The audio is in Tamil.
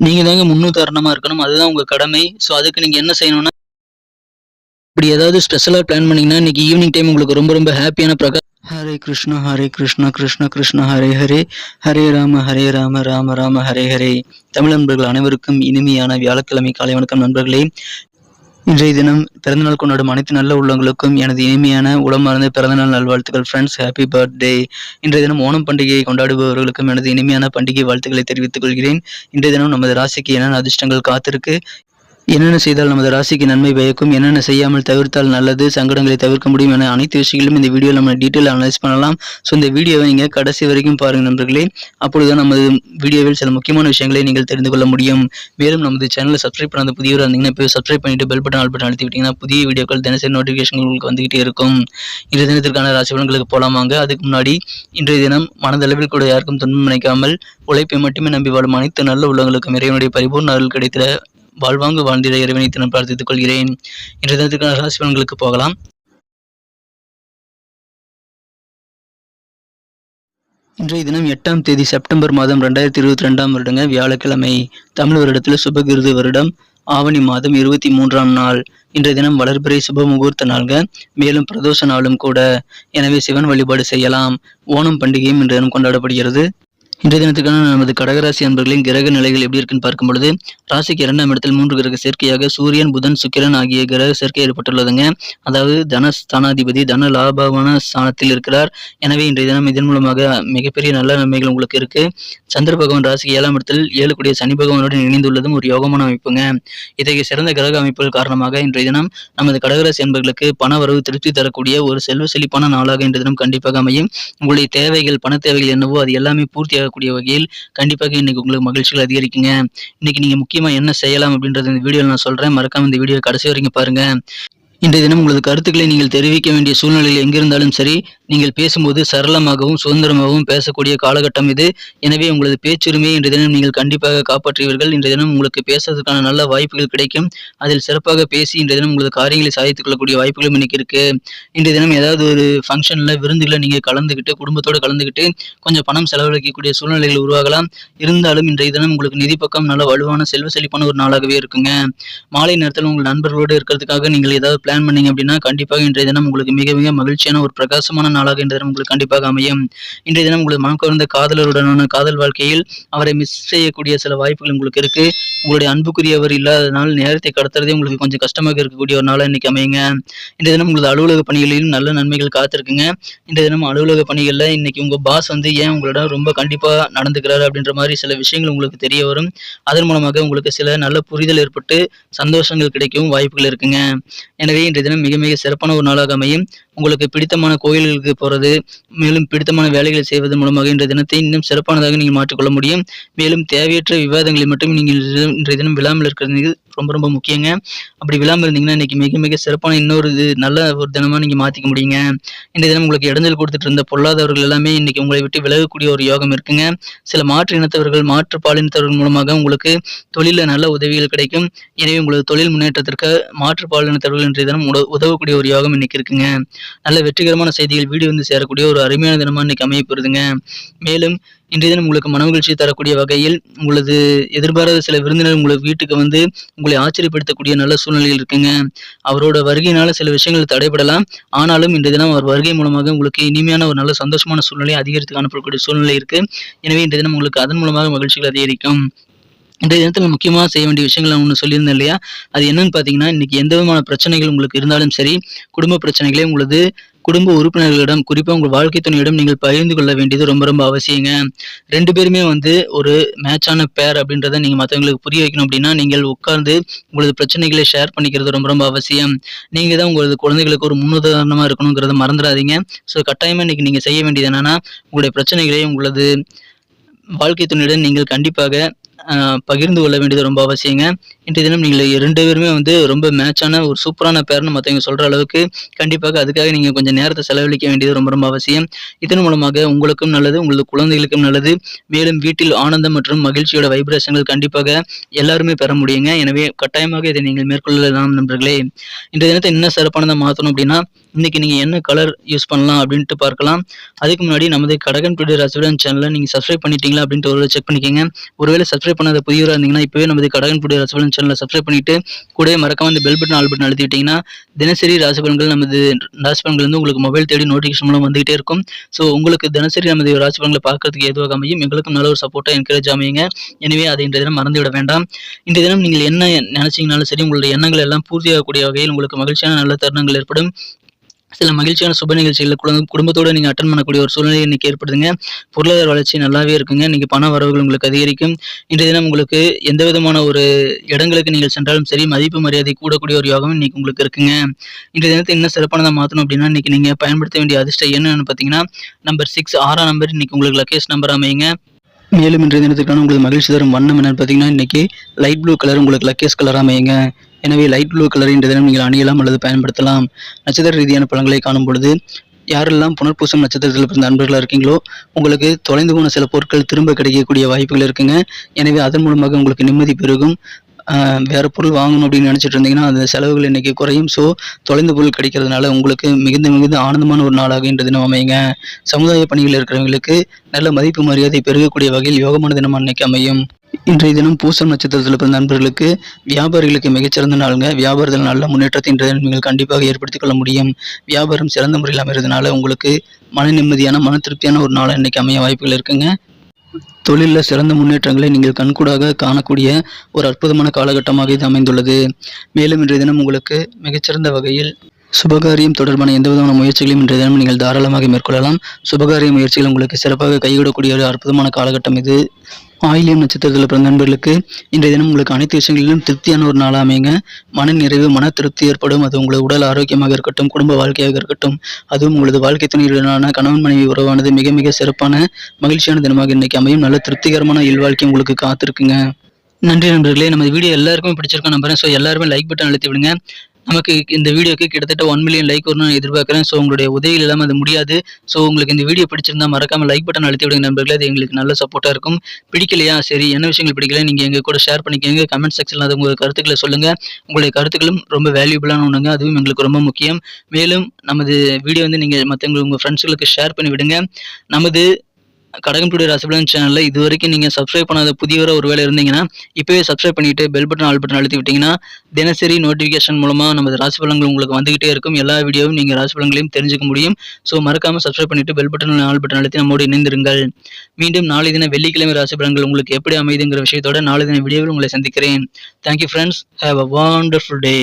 நீங்க தாங்க முன்னுதாரணமா இருக்கணும். அதுதான் உங்க கடமை. ஸோ அதுக்கு நீங்க என்ன செய்யணும்னா இப்படி ஏதாவது ஸ்பெஷலா பிளான் பண்ணீங்கன்னா, இன்னைக்கு ஈவினிங் டைம் உங்களுக்கு ரொம்ப ரொம்ப ஹாப்பியான பிரகா ஹரே கிருஷ்ணா ஹரே கிருஷ்ணா கிருஷ்ண கிருஷ்ணா ஹரே ஹரே ஹரே ராம ஹரே ராம ராம ராம ஹரே ஹரே தமிழ் நண்பர்கள் அனைவருக்கும் இனிமையான வியாழக்கிழமை காலை வணக்கம் நண்பர்களே இன்றைய தினம் பிறந்தநாள் கொண்டாடும் அனைத்து நல்ல உள்ளங்களுக்கும் எனது இனிமையான உளமார்ந்த பிறந்தநாள் நல்வாழ்த்துக்கள் ஃப்ரெண்ட்ஸ் ஹாப்பி பர்த்டே இன்றைய தினம் ஓணம் பண்டிகையை கொண்டாடுபவர்களுக்கும் எனது இனிமையான பண்டிகை வாழ்த்துக்களை தெரிவித்துக் கொள்கிறேன். இன்றைய தினம் நமது ராசிக்கு என்னென்ன அதிர்ஷ்டங்கள் காத்திருக்கு? என்னென்ன செய்தால் நமது ராசிக்கு நன்மை பயக்கும்? என்னென்ன செய்யாமல் தவிர்த்தால் நல்லது? சங்கடங்களை தவிர்க்க முடியும் என அனைத்து விஷயங்களும் இந்த வீடியோவில் நம்ம டீட்டெயில் அனலைஸ் பண்ணலாம். ஸோ இந்த வீடியோவை நீங்கள் கடைசி வரைக்கும் பாருங்கள் நண்பர்களே. அப்பொழுது நமது வீடியோவில் சில முக்கியமான விஷயங்களை நீங்கள் தெரிந்து கொள்ள முடியும். மேலும் நமது சேனலை சப்ஸ்கிரைப் பண்ணாத புதியவராக இருந்தீங்கன்னா இப்போ சப்ஸ்கிரைப் பண்ணிட்டு பெல் பட்டன் ஆல் பட்டன் அழுத்தி விட்டீங்கன்னா புதிய வீடியோக்கள் தினசரி நோட்டிஃபிகேஷன் உங்களுக்கு வந்துகிட்டே இருக்கும். இன்றைய தினத்திற்கான ராசி பலன்களுக்கு போலாமாங்க அதுக்கு முன்னாடி இன்றைய தினம் மனதளவில் கூட யாருக்கும் துன்பம் நினைக்காமல் உழைப்பை மட்டுமே நம்பி வாழும் அனைத்து நல்ல உள்ளங்களுக்கும் இறைவனுடைய பரிபூர்ண அருள் கிடைத்த வாழ்வாங்கு வாழ்ந்திட இறைவனை தினம் பிரார்த்தித்துக் கொள்கிறேன். இன்றைய தினத்திற்கான ராசி பலன்களுக்கு போகலாம். இன்றைய தினம் எட்டாம் தேதி செப்டம்பர் மாதம் ரெண்டாயிரத்தி இருபத்தி ரெண்டாம் வருடங்க வியாழக்கிழமை. தமிழ் வருடத்தில் சுபகிருது வருடம். ஆவணி மாதம் இருபத்தி மூன்றாம் நாள். இன்றைய தினம் வளர்பிறை சுப முகூர்த்த நாள்க மேலும் பிரதோஷ நாளும் கூட. எனவே சிவன் வழிபாடு செய்யலாம். ஓணம் பண்டிகையும் இன்றைய தினம் கொண்டாடப்படுகிறது. இன்றைய தினத்துக்கான நமது கடகராசி அன்பர்களின் கிரக நிலைகள் எப்படி இருக்குன்னு பார்க்கும் பொழுது ராசிக்கு இரண்டாம் இடத்தில் மூன்று கிரக சேர்க்கையாக சூரியன் புதன் சுக்கிரன் ஆகிய கிரக சேர்க்கை ஏற்பட்டுள்ளதுங்க. அதாவது தன ஸ்தானாதிபதி தன லாபமான ஸ்தானத்தில் இருக்கிறார். எனவே இன்றைய தினம் இதன் மூலமாக மிகப்பெரிய நல்ல நன்மைகள் உங்களுக்கு இருக்கு. சந்திர பகவான் ராசிக்கு ஏழாம் இடத்தில் ஏழு கூடிய சனி பகவானுடன் இணைந்துள்ளதும் ஒரு யோகமான அமைப்புங்க. இத்தகைய சிறந்த கிரக அமைப்புகள் காரணமாக இன்றைய தினம் நமது கடகராசி அன்பர்களுக்கு பண வரவு திருப்தி தரக்கூடிய ஒரு செல்வ செழிப்பான நாளாக இன்றைய தினம் கண்டிப்பாக அமையும். உங்களுடைய தேவைகள் பண தேவைகள் என்னவோ அது எல்லாமே பூர்த்தியாக ஆகக்கூடிய வகையில் கண்டிப்பாக இன்னைக்கு உங்களுக்கு மகிழ்ச்சிகள் அதிகரிக்குங்க. இன்னைக்கு நீங்க முக்கியமா என்ன செய்யலாம் அப்படின்றது இந்த வீடியோவில் நான் சொல்றேன். மறக்காம இந்த வீடியோ கடைசி வரைக்கும் பாருங்க. இன்றைய தினம் உங்களது கருத்துக்களை நீங்கள் தெரிவிக்க வேண்டிய சூழ்நிலையில் எங்கிருந்தாலும் சரி நீங்கள் பேசும்போது சரளமாகவும் சுதந்திரமாகவும் பேசக்கூடிய காலகட்டம் இது. எனவே உங்களது பேச்சுரிமையை இன்றைய தினம் நீங்கள் கண்டிப்பாக காப்பாற்றுவீர்கள். இன்றைய தினம் உங்களுக்கு பேசுறதுக்கான நல்ல வாய்ப்புகள் கிடைக்கும். அதில் சிறப்பாக பேசி இன்றைய தினம் உங்களது காரியங்களை சாதித்துக் கொள்ளக்கூடிய வாய்ப்புகளும் இன்னைக்கு இருக்கு. இன்றைய தினம் ஏதாவது ஒரு ஃபங்க்ஷனில் விருந்துகளை நீங்கள் கலந்துக்கிட்டு குடும்பத்தோடு கலந்துக்கிட்டு கொஞ்சம் பணம் செலவழிக்கக்கூடிய சூழ்நிலைகள் உருவாகலாம். இருந்தாலும் இன்றைய தினம் உங்களுக்கு நிதி பக்கம் நல்ல வலுவான செல்வ செழிப்பான ஒரு நாளாகவே இருக்குங்க. மாலை நேரத்தில் உங்கள் நண்பர்களோடு இருக்கிறதுக்காக நீங்கள் ஏதாவது பிளான் பண்ணீங்க அப்படின்னா கண்டிப்பாக இன்றைய தினம் உங்களுக்கு மிக மிக மகிழ்ச்சியான ஒரு பிரகாசமான நாளாக இன்றைய தினம் உங்களுக்கு கண்டிப்பாக அமையும். இன்றைய தினம் உங்களுக்கு மனம் கவர்ந்த காதலருடனான காதல் வாழ்க்கையில் அவரை மிஸ் செய்யக்கூடிய சில வாய்ப்புகள் உங்களுக்கு இருக்கு. உங்களுடைய அன்புக்குரியவர் இல்லாதனால் நேரத்தை கடத்துறதே உங்களுக்கு கொஞ்சம் கஷ்டமாக இருக்கக்கூடிய ஒரு நாளாக இன்னைக்கு அமையுங்க. இன்றைய தினம் உங்களது அலுவலக பணிகளிலும் நல்ல நன்மைகள் காத்திருக்குங்க. இன்றைய தினம் அலுவலக பணிகளில் இன்னைக்கு உங்க பாஸ் வந்து ஏன் உங்களிடம் ரொம்ப கண்டிப்பாக நடந்துக்கிறாரு அப்படின்ற மாதிரி சில விஷயங்கள் உங்களுக்கு தெரிய வரும். அதன் மூலமாக உங்களுக்கு சில நல்ல புரிதல் ஏற்பட்டு சந்தோஷங்கள் கிடைக்கவும் வாய்ப்புகள் இருக்குங்க. எனக்கு எனவே இன்றைய தினம் மிக மிக சிறப்பான ஒரு நாளாக அமையும். உங்களுக்கு பிடித்தமான கோயில்களுக்கு போகிறது மேலும் பிடித்தமான வேலைகளை செய்வதன் மூலமாக இன்றைய தினத்தை இன்னும் சிறப்பானதாக நீங்கள் மாற்றிக்கொள்ள முடியும். மேலும் தேவையற்ற விவாதங்களை மட்டும் நீங்கள் இன்றைய தினம் விழாமல் இருக்கிறது ரொம்ப ரொம்ப முக்கியங்க. அப்படி விழாமல் இருந்தீங்கன்னா இன்னைக்கு மிக மிக சிறப்பான இன்னொரு இது நல்ல ஒரு தினமாக நீங்க மாத்திக்க முடியுங்க. இந்த தினம் உங்களுக்கு இடைஞ்சல் கொடுத்துட்டு இருந்த பொல்லாதவர்கள் எல்லாமே இன்னைக்கு உங்களை விட்டு விலகக்கூடிய ஒரு யோகம் இருக்குங்க. சில மாற்று இனத்தவர்கள் மாற்று பாலினத்தவர்கள் மூலமாக உங்களுக்கு தொழிலில் நல்ல உதவிகள் கிடைக்கும். எனவே உங்களது தொழில் முன்னேற்றத்திற்கு மாற்று பாலினத்தவர்கள் இன்றைய தினம் உதவக்கூடிய ஒரு யோகம் இன்னைக்கு இருக்குங்க. நல்ல வெற்றிகரமான செய்திகள் வீடு வந்து சேரக்கூடிய ஒரு அருமையான தினமாக இன்னைக்கு அமையப்பெறுதுங்க மேலும் இன்றைய தினம் உங்களுக்கு மனமகிழ்ச்சி தரக்கூடிய வகையில் உங்களது எதிர்பாராத சில விருந்தினர் உங்களுக்கு வீட்டுக்கு வந்து உங்களை ஆச்சரியப்படுத்தக்கூடிய நல்ல சூழ்நிலையில் இருக்குங்க. அவரோட வருகையினால சில விஷயங்கள் தடைபடலாம். ஆனாலும் இன்றைய தினம் அவர் வருகை மூலமாக உங்களுக்கு இனிமையான ஒரு நல்ல சந்தோஷமான சூழ்நிலை அதிகரித்து காணப்படக்கூடிய சூழ்நிலை இருக்கு. எனவே இன்றைய தினம் உங்களுக்கு அதன் மூலமாக மகிழ்ச்சிகள் அதிகரிக்கும். இன்றைய தினத்தில் முக்கியமாக செய்ய வேண்டிய விஷயங்கள் நான் ஒன்று சொல்லியிருந்தேன் இல்லையா? அது என்னன்னு பார்த்தீங்கன்னா இன்னைக்கு எந்த விதமான பிரச்சனைகள் உங்களுக்கு இருந்தாலும் சரி குடும்ப பிரச்சனைகளே உங்களது குடும்ப உறுப்பினர்களிடம் குறிப்பாக உங்கள் வாழ்க்கை துணையிடம் நீங்கள் பகிர்ந்து கொள்ள வேண்டியது ரொம்ப ரொம்ப அவசியங்க. ரெண்டு பேருமே வந்து ஒரு மேட்சான பேர் அப்படின்றத நீங்கள் மற்றவங்களுக்கு புரிய வைக்கணும் அப்படின்னா நீங்கள் உட்கார்ந்து உங்களது பிரச்சனைகளை ஷேர் பண்ணிக்கிறது ரொம்ப ரொம்ப அவசியம். நீங்கள் தான் உங்களது குழந்தைகளுக்கு ஒரு முன்னுதாரணமாக இருக்கணுங்கிறத மறந்துடாதீங்க. ஸோ கட்டாயமாக இன்னைக்கு நீங்கள் செய்ய வேண்டியது என்னன்னா உங்களுடைய பிரச்சனைகளை உங்களது வாழ்க்கை துணையுடன் நீங்கள் கண்டிப்பாக பகிர்ந்து கொள்ள வேண்டியது ரொம்ப அவசியங்க. இன்றைய தினம் நீங்கள் ரெண்டு பேருமே வந்து ரொம்ப மேட்சான ஒரு சூப்பரான பேர்னு மற்றவங்க சொல்கிற அளவுக்கு கண்டிப்பாக அதுக்காக நீங்கள் கொஞ்சம் நேரத்தை செலவழிக்க வேண்டியது ரொம்ப ரொம்ப அவசியம். இதன் மூலமாக உங்களுக்கும் நல்லது உங்களது குழந்தைகளுக்கும் நல்லது. மேலும் வீட்டில் ஆனந்தம் மற்றும் மகிழ்ச்சியோட வைப்ரேஷன்கள் கண்டிப்பாக எல்லாருமே பெற முடியுங்க. எனவே கட்டாயமாக இதை நீங்கள் மேற்கொள்ளலாம் நண்பர்களே. இன்றைய தினத்தை என்ன சிறப்பானதாக மாற்றணும் அப்படின்னா இன்றைக்கி நீங்கள் என்ன கலர் யூஸ் பண்ணலாம் அப்படின்ட்டு பார்க்கலாம். அதுக்கு முன்னாடி நமது கடகன் டுடே ராசிபலன் சேனலை நீங்கள் சப்ஸ்கிரைப் பண்ணிட்டீங்களா அப்படின்ட்டு ஒரு செக் பண்ணிக்கோங்க. ஒருவேளை சப்ஸ்கிரைப் பண்ணாத புதியவராக இருந்தீங்கன்னா இப்போவே நமது கடகன் டுடே ராசிபலன் சேனலை சப்ஸ்கிரைப் பண்ணிட்டு கூட மறக்காம இந்த பெல் பட்டன் ஆல் பட்டன் அழுத்திட்டீங்கன்னா தினசரி ராசிபலன்கள் நமது ராசிபலன்கள் வந்து உங்களுக்கு மொபைல் தேடி நோட்டிஃபிகேஷன் மூலம் வந்துகிட்டே இருக்கும். ஸோ உங்களுக்கு தினசரி நமது ராசிபலன்களை பார்க்கறதுக்கு எதுவாக அமையும். எங்களுக்கும் நல்ல ஒரு சப்போர்ட்டாக என்கரேஜ் அமையுங்க. எனவே அதை இன்றைய தினம் மறந்துவிட வேண்டாம். இந்த தினம் நீங்கள் என்ன நினைச்சீங்கனாலும் சரி உங்களுடைய எண்ணங்கள் எல்லாம் பூர்த்தியாகக்கூடிய வகையில் உங்களுக்கு மகிழ்ச்சியான நல்ல தருணங்கள் ஏற்படும். சில மகிழ்ச்சியான சுப நிகழ்ச்சிகளில் குடும்ப குடும்பத்தோடு நீங்கள் அட்டன் பண்ணக்கூடிய ஒரு சூழ்நிலை இன்னைக்கு ஏற்படுதுங்க. பொருளாதார வளர்ச்சி நல்லாவே இருக்குங்க. இன்னைக்கு பண வரவுகள் உங்களுக்கு அதிகரிக்கும். இன்றைய தினம் உங்களுக்கு எந்த விதமான ஒரு இடங்களுக்கு நீங்கள் சென்றாலும் சரி மதிப்பு மரியாதை கூடக்கூடிய ஒரு யோகம் இன்னைக்கு உங்களுக்கு இருக்குங்க. இன்றைய தினத்தை இன்னும் சிறப்பானதாக மாற்றணும் அப்படின்னா இன்னைக்கு நீங்கள் பயன்படுத்த வேண்டிய அதிர்ஷ்டம் என்னென்னு பார்த்தீங்கன்னா நம்பர் சிக்ஸ் ஆறாம் நம்பர் இன்னைக்கு உங்களுக்கு லக்கேஷ் நம்பர் அமையுங்க. மேலும் இன்றைய தினத்துக்கான உங்களுக்கு மகிழ்ச்சி தரும் வண்ணம் என்னன்னு பார்த்தீங்கன்னா இன்னைக்கு லைட் ப்ளூ கலர் உங்களுக்கு லக்கேஸ் கலர் அமையுங்க. எனவே லைட் ப்ளூ கலர் இன்றைய தினம் நீங்கள் அணியலாம் அல்லது பயன்படுத்தலாம். நட்சத்திர ரீதியான பலன்களை காணும் பொழுது யாரெல்லாம் புனர்பூசம் நட்சத்திரத்தில் பிறந்த நண்பர்களாக இருக்கீங்களோ உங்களுக்கு தொலைந்து போன சில பொருட்கள் திரும்ப கிடைக்கக்கூடிய வாய்ப்புகள் இருக்குங்க. எனவே அதன் மூலமாக உங்களுக்கு நிம்மதி பெருகும். வேறு பொருள் வாங்கணும் அப்படின்னு நினச்சிட்டு இருந்தீங்கன்னா அந்த செலவுகள் இன்றைக்கி குறையும். ஸோ தொலைந்த பொருள் கிடைக்கிறதுனால உங்களுக்கு மிகுந்த மிகுந்த ஆனந்தமான ஒரு நாளாக இன்று தினம் அமையுங்க. சமுதாய பணிகளில் இருக்கிறவங்களுக்கு நல்ல மதிப்பு மரியாதை பெருகக்கூடிய வகையில் யோகமான தினம் அன்னைக்கு அமையும். இன்றைய தினம் பூசம் நட்சத்திரத்தில் பிறந்த நண்பர்களுக்கு வியாபாரிகளுக்கு மிகச்சிறந்த நாளுங்க. வியாபாரத்தில் நல்ல முன்னேற்றத்தை இன்றைய நீங்கள் கண்டிப்பாக ஏற்படுத்திக் கொள்ள முடியும். வியாபாரம் சிறந்த முறையில் அமைறதுனால உங்களுக்கு மன நிம்மதியான மன திருப்தியான ஒரு நாளாக இன்னைக்கு அமைய வாய்ப்புகள் இருக்குங்க. தொழிலில் சிறந்த முன்னேற்றங்களை நீங்கள் கண்கூடாக காணக்கூடிய ஒரு அற்புதமான காலகட்டமாக இது அமைந்துள்ளது. மேலும் இன்றைய தினம் உங்களுக்கு மிகச்சிறந்த வகையில் சுபகாரியம் தொடர்பான எந்த விதமான முயற்சிகளையும் இன்றைய தினம் நீங்கள் தாராளமாக மேற்கொள்ளலாம். சுபகாரிய முயற்சிகள் உங்களுக்கு சிறப்பாக கைவிடக்கூடிய ஒரு அற்புதமான காலகட்டம் இது. ஆயிலியம் நட்சத்திரத்தில் பிறந்த நண்பர்களுக்கு இன்றைய தினம் உங்களுக்கு அனைத்து விஷயங்களிலும் திருப்தியான ஒரு நாளாக அமைங்க மன நிறைவு மன திருப்தி ஏற்படும். அது உங்களது உடல் ஆரோக்கியமாக இருக்கட்டும் குடும்ப வாழ்க்கையாக இருக்கட்டும். அதுவும் உங்களது வாழ்க்கை துணையுடனான கணவன் மனைவி உறவானது மிக மிக சிறப்பான மகிழ்ச்சியான தினமாக இன்னைக்கு அமையும். நல்ல திருப்திகரமான இல்வாழ்க்கை உங்களுக்கு காத்திருக்குங்க. நன்றி நண்பர்களே. நமது வீடியோ எல்லாருக்குமே பிடிச்சிருக்கோம் நம்புறேன். ஸோ எல்லாருமே லைக் பட்டன் அழுத்தி விடுங்க. நமக்கு இந்த வீடியோக்கு கிட்டத்தட்ட ஒன் மில்லியன் லைக் வரணும்னு எதிர்பார்க்குறேன். ஸோ உங்களுடைய உதவி இல்லாமல் அது முடியாது. ஸோ உங்களுக்கு இந்த வீடியோ பிடிச்சிருந்தா மறக்காம லைக் பட்டன் அழுத்தி விடுங்க நண்பர்களே. அது எங்களுக்கு நல்ல சப்போர்ட்டாக இருக்கும். பிடிக்கலையா? சரி என்ன விஷயங்கள் பிடிக்கல? நீங்கள் எங்கள் கூட ஷேர் பண்ணிக்கோங்க. கமெண்ட் செக்ஷனில் அது உங்கள் கருத்துக்களை சொல்லுங்கள் உங்களுடைய கருத்துக்களும் ரொம்ப வேல்யூபிளான ஒன்றுங்க அதுவும் எங்களுக்கு ரொம்ப முக்கியம். மேலும் நமது வீடியோ வந்து நீங்கள் மற்றவங்களுக்கு உங்கள் ஃப்ரெண்ட்ஸ்களுக்கு ஷேர் பண்ணி விடுங்க. நமது கடகம் டுடே ராசிபலன் சேனலில் இது வரைக்கும் நீங்கள் சப்ஸ்கிரைப் பண்ணாத புதியவராக ஒரு வேலை இருந்தீங்கன்னா இப்போவே சப்ஸ்கிரைப் பண்ணிட்டு பெல் பட்டன் ஆல் பட்டன் அழுத்தி விட்டீங்கன்னா தினசரி நோட்டிஃபிகேஷன் மூலமாக நமது ராசி பலன்கள் உங்களுக்கு வந்துகிட்டே இருக்கும். எல்லா வீடியோவும் நீங்கள் ராசி பலன்களையும் தெரிஞ்சுக்க முடியும். ஸோ மறக்காமல் சப்ஸ்கிரைப் பண்ணிவிட்டு பெல் பட்டன் ஆல் பட்டன் அழுத்தி நம்மோடு இணைந்திருங்கள். மீண்டும் நாளை தின வெள்ளிக்கிழமை ராசி பலன்கள் உங்களுக்கு எப்படி அமைதுங்கிற விஷயத்தோட நாளை தின வீடியோவில் உங்களை சந்திக்கிறேன். Thank you friends have a wonderful day